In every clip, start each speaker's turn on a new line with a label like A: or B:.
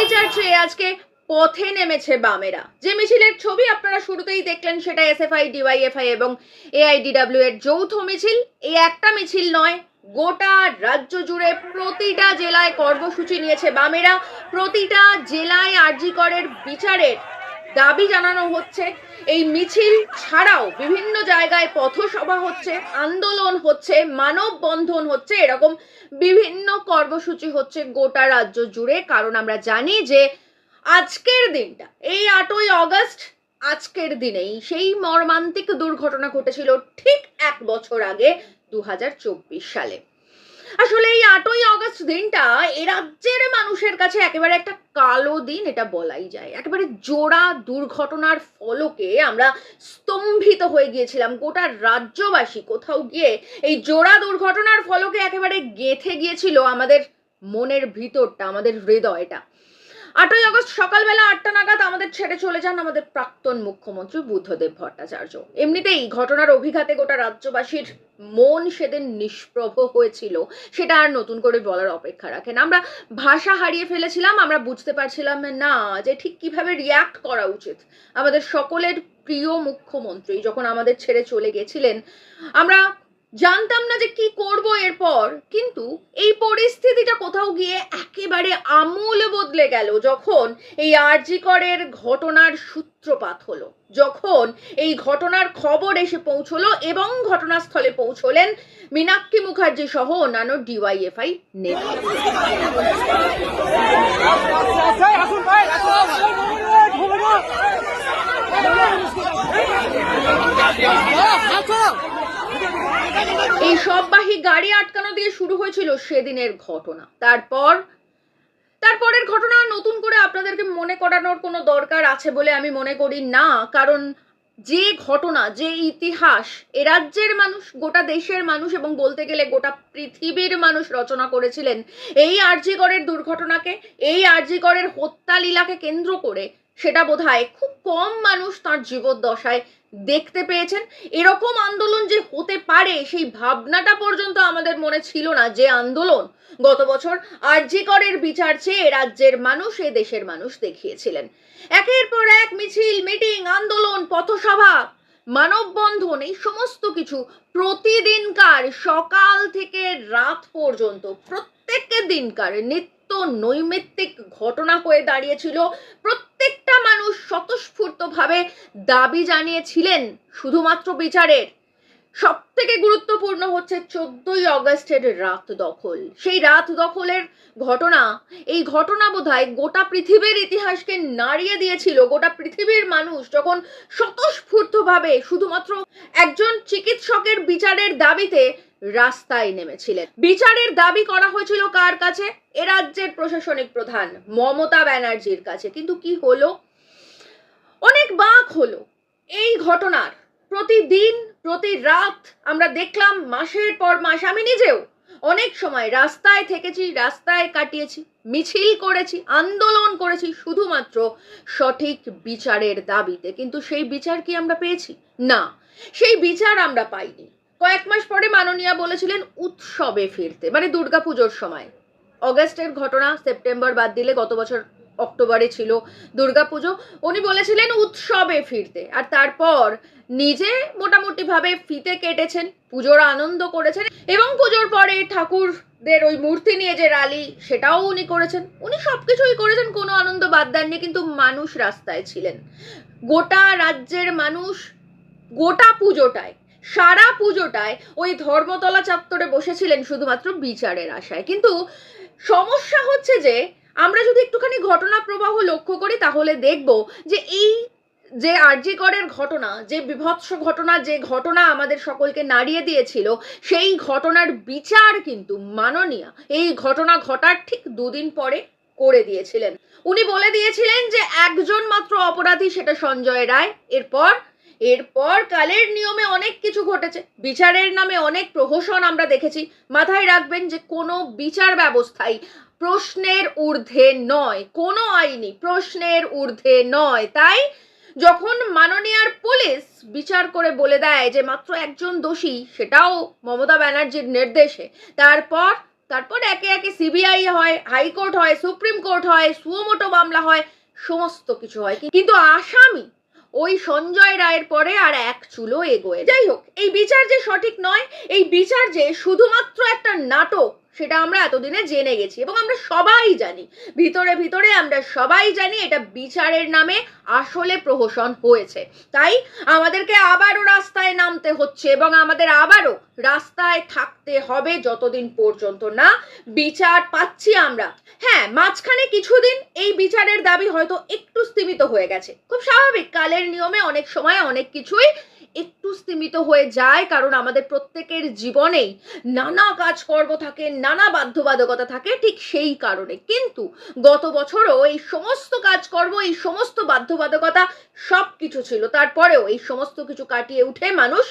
A: বিচার চেয়ে আজকে পথে নেমেছে বামেরা। যে মিছিলের ছবি আপনারা শুরুতেই দেখলেন, সেটা এসএফআই ডিওয়াইএফআই এবং এআইডিডব্লিউ এর যৌথ মিছিল। এই একটা মিছিল নয়, গোটা রাজ্য জুড়ে প্রতিটা জেলায় কর্মসূচি নিয়েছে বামেরা। প্রতিটা জেলায় আর্যিকরের বিচারের দাবি জানানো হচ্ছে, এই মিছিল ছাড়াও বিভিন্ন জায়গায় পথসভা হচ্ছে, আন্দোলন হচ্ছে, মানববন্ধন হচ্ছে, এরকম বিভিন্ন কর্মসূচি হচ্ছে গোটা রাজ্য জুড়ে। কারণ আমরা জানি যে আজকের দিনটা, এই আটই অগস্ট আজকের দিনেই সেই মর্মান্তিক দুর্ঘটনা ঘটেছিল ঠিক এক বছর আগে দু হাজার চব্বিশ সালে। আসলে এই আটই অগস্ট দিনটা এ রাজ্যের মানুষের কাছে একেবারে একটা কালো দিন এটা বলাই যায়। একেবারে জোড়া দুর্ঘটনার ফলকে আমরা স্তম্ভিত হয়ে গিয়েছিলাম। গোটা রাজ্যবাসী কোথাও গিয়ে এই জোড়া দুর্ঘটনার ফলকে একেবারে গেঁথে গিয়েছিল আমাদের মনের ভিতরটা, আমাদের হৃদয়টা। আটই আগস্ট সকালবেলা আটটা নাগাদ আমাদের ছেড়ে চলে যান আমাদের প্রাক্তন মুখ্যমন্ত্রী বুদ্ধদেব ভট্টাচার্য। এমনিতেই ঘটনার অভিঘাতে গোটা রাজ্যবাসীর মন সেদিন নিষ্প্রভ হয়েছিল, সেটা আর নতুন করে বলার অপেক্ষা রাখেন। আমরা ভাষা হারিয়ে ফেলেছিলাম, আমরা বুঝতে পারছিলাম না যে ঠিক কীভাবে রিয়াক্ট করা উচিত। আমাদের সকলের প্রিয় মুখ্যমন্ত্রী যখন আমাদের ছেড়ে চলে গেছিলেন, আমরা জানতাম না যে কি করব এরপর, কিন্তু এই পরিস্থিতিটা কোথাও গিয়ে একেবারে আমূল বদলে গেল যখন এই আরজিকরের ঘটনার সূত্রপাত হলো, যখন এই ঘটনার খবর এসে পৌঁছলো এবং ঘটনাস্থলে পৌঁছলেন মীনাক্ষী মুখার্জি সহ অন্যান্য ডিওয়াইএফআই নেতা। এই সববাহী গাড়ি আটকানো দিয়ে শুরু হয়েছিল সেদিনের ঘটনা? তারপর, তারপরের ঘটনা নতুন করে আপনাদেরকে মনে করানোর কোনো দরকার আছে বলে আমি মনে করি না। কারণ যে ঘটনা, যে ইতিহাস, এ রাজ্যের মানুষ, গোটা দেশের মানুষ এবং বলতে গেলে গোটা পৃথিবীর মানুষ রচনা করেছিলেন, এই আরজিগড়ের দুর্ঘটনাকে, এই আরজিগড়ের হত্যা লীলাকে কেন্দ্র করে সেটা বোধহয় খুব কম মানুষ তার জীবদ্দশায় দেখতে পেয়েছেন। এরকম আন্দোলন যে হতে পারে, সেই ভাবনাটা পর্যন্ত আমাদের মনে ছিল না যে আন্দোলন গত বছর আরজিকরের বিচার চেয়ে রাজ্যের মানুষ, এ দেশের মানুষ দেখিয়েছিলেন। একের পর এক মিছিল, মিটিং, আন্দোলন, পথসভা, মানববন্ধন, এই সমস্ত কিছু প্রতিদিনকার সকাল থেকে রাত পর্যন্ত প্রত্যেক দিনকার নিত্য নৈমিত্তিক ঘটনা হয়ে দাঁড়িয়েছিল। প্রত্যেকটা মানুষ স্বতঃস্ফূর্তভাবে দাবি জানিয়েছিলেন শুধুমাত্র বিচারের। সব থেকে গুরুত্বপূর্ণ হচ্ছে চোদ্দই অগস্টের রাত দখল। সেই রাত দখলের ঘটনা, এই ঘটনা বোধহয় গোটা পৃথিবীর ইতিহাসকে নাড়িয়ে দিয়েছিল। গোটা পৃথিবীর মানুষ যখন স্বতঃস্ফূর্তভাবে শুধুমাত্র একজন চিকিৎসকের বিচারের দাবিতে রাস্তায় নেমেছিলেন। বিচারের দাবি করা হয়েছিল কার কাছে? এ রাজ্যের প্রশাসনিক প্রধান মমতা ব্যানার্জির কাছে। কিন্তু কি হলো? অনেক বাঁক হলো। এই ঘটনার প্রতিদিন প্রতি রাত আমরা দেখলাম মাসের পর মাস। আমি নিজেও অনেক সময় রাস্তায় থেকেছি, রাস্তায় কাটিয়েছি, মিছিল করেছি, আন্দোলন করেছি শুধুমাত্র সঠিক বিচারের দাবিতে। কিন্তু সেই বিচার কি আমরা পেয়েছি? না, সেই বিচার আমরা পাইনি। কয়েক মাস পরে মাননীয়া বলেছিলেন উৎসবে ফিরতে মানে দুর্গাপুজোর সময়। অগস্টের ঘটনা, সেপ্টেম্বর বাদ দিলে গত বছর অক্টোবরে ছিল দুর্গাপুজো, উনি বলেছিলেন উৎসবে ফিরতে। আর তারপর নিজে মোটামুটিভাবে ফিতে কেটেছেন, পুজোর আনন্দ করেছেন এবং পুজোর পরে ঠাকুরদের ওই মূর্তি নিয়ে যে র্যালি সেটাও উনি করেছেন। উনি সব কিছুই করেছেন, কোনো আনন্দ বাদ দেননি, কিন্তু মানুষ রাস্তায় ছিলেন। গোটা রাজ্যের মানুষ গোটা পুজোটায়, সারা পুজোটায় ওই ধর্মতলা চত্বরে বসেছিলেন শুধুমাত্র বিচারের আশায়। কিন্তু সমস্যা হচ্ছে যে আমরা যদি একটুখানি ঘটনা প্রবাহ লক্ষ্য করি, তাহলে দেখব যে এই যে আরজিকরের ঘটনা, যে বিভৎস ঘটনা, যে ঘটনা আমাদের সকলকে নাড়িয়ে দিয়েছিল, সেই ঘটনার বিচার কিন্তু মাননীয়া এই ঘটনা ঘটার ঠিক দুদিন পরে করে দিয়েছিলেন। উনি বলে দিয়েছিলেন যে, একজন মাত্র অপরাধী সেটা সঞ্জয় রায়, এরপর এরপর কালের নিয়মে অনেক কিছু ঘটেছে। বিচারের নামে অনেক প্রহসন আমরা দেখেছি। মাথায় রাখবেন যে কোনো বিচার ব্যবস্থাই প্রশ্নের ঊর্ধ্বে নয়, কোনো আইনি প্রশ্নের ঊর্ধ্বে নয়। তাই যখন মাননীয়ার পুলিশ বিচার করে বলে দেয় যে মাত্র একজন দোষী, সেটাও মমতা ব্যানার্জির নির্দেশে। তারপর তারপর একে একে সিবিআই হয়, হাইকোর্ট হয়, সুপ্রিম কোর্ট হয়, সুমোটো মামলা হয়, সমস্ত কিছু হয়। কিন্তু আসামি ওই সঞ্জয় রায়ের পরে আর এক চুলো এগোয়। যাই হোক, এই বিচার যে সঠিক নয়, এই বিচার যে শুধুমাত্র একটা নাটক সেটা আমরা এতদিনে জেনে গেছি এবং আমরা সবাই জানি, ভিতরে ভিতরে আমরা সবাই জানি এটা বিচারের নামে আসলে প্রহসন হয়েছে। তাই আমাদেরকে আবারও রাস্তায় নামতে হচ্ছে এবং আমাদের আবারও রাস্তায় থাকতে হবে যতদিন পর্যন্ত না বিচার পাচ্ছি আমরা। হ্যাঁ মাঝখানে কিছুদিন এই বিচারের দাবি হয়তো একটু স্তীমিত হয়ে গেছে। খুব স্বাভাবিক, কালের নিয়মে অনেক সময় অনেক কিছুই একটু স্তীমিত হয়ে যায়, কারণ আমাদের প্রত্যেকের জীবনেই নানা কাজকর্ম থাকে, নানা বাধ্যবাধকতা থাকে ঠিক সেই কারণে। কিন্তু গত বছরও এই সমস্ত কাজকর্ম, এই সমস্ত বাধ্যবাধকতা সব কিছু ছিল। তারপরেও এই সমস্ত কিছু কাটিয়ে উঠে মানুষ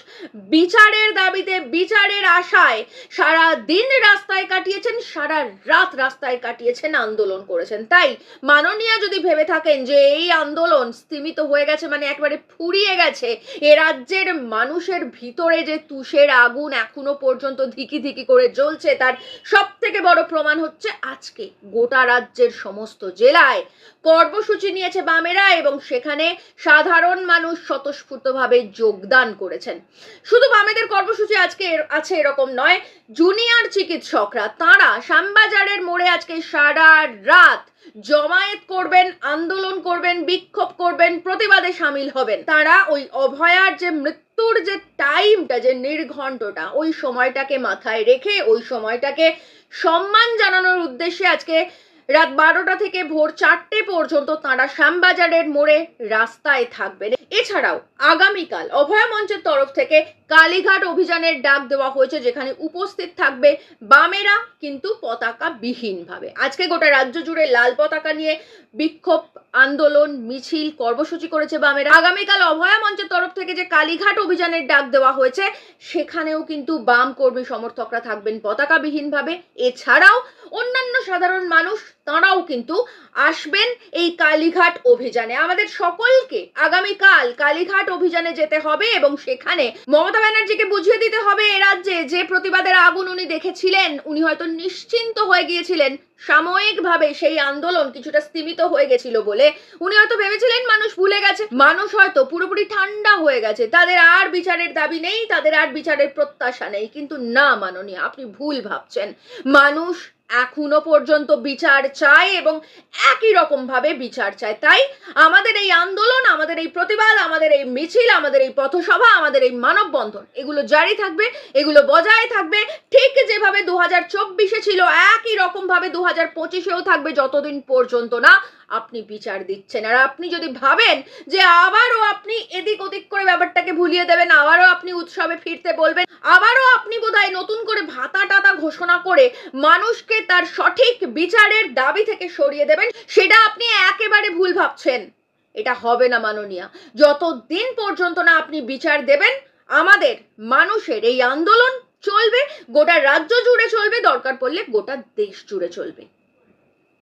A: বিচারের দাবিতে, বিচারের আশায় সারা দিন রাস্তায় কাটিয়েছেন, সারা রাত রাস্তায় কাটিয়েছেন, আন্দোলন করেছেন। তাই মাননীয়া যদি ভেবে থাকেন যে এই আন্দোলন স্তীমিত হয়ে গেছে মানে একবারে ফুরিয়ে গেছে, এ রাজ্যের মানুষের ভিতরে যে তুষের আগুন এখনও পর্যন্ত ধিকি ধিকি করে জ্বলছে, তার সব থেকে বড় প্রমাণ হচ্ছে আজকে গোটা রাজ্যের সমস্ত জেলায় কর্মসূচি নিয়েছে বামেরা এবং সেখানে সাধারণ মানুষ স্বতঃস্ফূর্তভাবে যোগদান করেছেন। শুধু বামেদের কর্মসূচি আজকে আছে এরকম নয়, জুনিয়র চিকিৎসকরা, তাঁরা শ্যামবাজারের মোড়ে আজকে সারা রাত জমায়েত করবেন, আন্দোলন করবেন, বিক্ষোভ করবেন, প্রতিবাদে সামিল হবেন। তারা ওই অভয়ার যে মৃত্যুর যে টাইমটা, যে নির্ঘণ্টটা, ওই সময়টাকে মাথায় রেখে, ওই সময়টাকে সম্মান জানানোর উদ্দেশ্যে আজকে রাত বারোটা থেকে ভোর চারটে পর্যন্ত তাঁরা শ্যামবাজারের মোড়ে রাস্তায় থাকবেন। এছাড়াও আগামীকাল অভয়া মঞ্চের তরফ থেকে কালীঘাট অভিযানের ডাক দেওয়া হয়েছে, যেখানে উপস্থিত থাকবে বামেরা, কিন্তু পতাকা বিহীনভাবে আজকে গোটা রাজ্য জুড়ে লাল পতাকা নিয়ে বিক্ষোভ, আন্দোলন, মিছিল, কর্মসূচি করেছে বামেরা। আগামীকাল অভয়া মঞ্চের তরফ থেকে যে কালীঘাট অভিযানের ডাক দেওয়া হয়েছে, সেখানেও কিন্তু বাম কর্মী সমর্থকরা থাকবেন পতাকা বিহীনভাবে এছাড়াও অন্যান্য সাধারণ মানুষ তাঁরাও কিন্তু আসবেন এই কালীঘাট অভিযানে। আমাদের সকলকে আগামীকাল কালীঘাট অভিযানে যেতে হবে এবং সেখানে মমতা ব্যানার্জিকে বুঝিয়ে দিতে হবে এ রাজ্যে। যে প্রতিবাদের আগুন উনি দেখেছিলেন, উনি হয়তো নিশ্চিন্ত হয়ে গিয়েছিলেন। সাময়িকভাবে সেই আন্দোলন কিছুটা স্তীমিত হয়ে গেছিল বলে উনি হয়তো ভেবেছিলেন মানুষ ভুলে গেছে। মানুষ হয়তো পুরোপুরি ঠান্ডা হয়ে গেছে। তাদের আর বিচারের দাবি নেই, তাদের আর বিচারের প্রত্যাশা নেই। কিন্তু না, মাননীয়, আপনি ভুল ভাবছেন। মানুষ এখনও পর্যন্ত বিচার চায় এবং একই রকম ভাবে বিচার চায়। তাই আমাদের এই আন্দোলন, আমাদের এই প্রতিবাদ, আমাদের এই মিছিল, আমাদের এই পথসভা, আমাদের এই মানববন্ধন, এগুলো জারি থাকবে, এগুলো বজায় থাকবে। ঠিক যেভাবে দু হাজার চব্বিশে ছিল, একই রকম ভাবে দু হাজার পঁচিশেও থাকবে, যতদিন পর্যন্ত না আপনি বিচার দিচ্ছেন। আর আপনি যদি ভাবেন যে আবারও আপনি এদিক ওদিক করে ব্যাপারটাকে ভুলিয়ে দেবেন, আবারও আপনি উৎসবে ফিরতে বলবেন, আবারও আপনি বোধহয় নতুন করে ভাতা টাতা ঘোষণা করে মানুষকে তার সঠিক বিচারের দাবি থেকে সরিয়ে দেবেন, সেটা আপনি একেবারে ভুল ভাবছেন। এটা হবে না মাননীয়া। যতদিন পর্যন্ত না আপনি বিচার দেবেন, আমাদের মানুষের এই আন্দোলন চলবে, গোটা রাজ্য জুড়ে চলবে, দরকার পড়লে গোটা দেশ জুড়ে চলবে।